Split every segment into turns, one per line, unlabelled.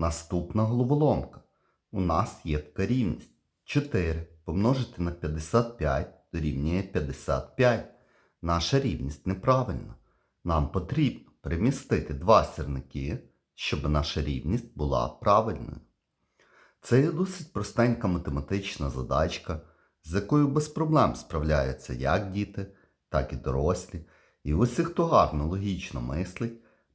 Наступна головоломка. У нас є така рівність. 4 помножити на 55 дорівнює 55. Наша рівність неправильна. Нам потрібно перемістити два сірники, щоб наша рівність була правильною. Це є досить простенька математична задачка, з якою без проблем справляються як діти, так і дорослі. І усі, хто гарно логічно мислить,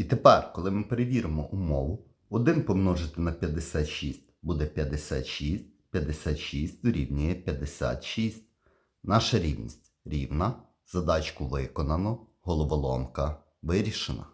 І тепер, коли ми перевіримо умову, 1 помножити на 56 буде 56, 56 дорівнює 56. Наша рівність рівна, задачку виконано, головоломка вирішена.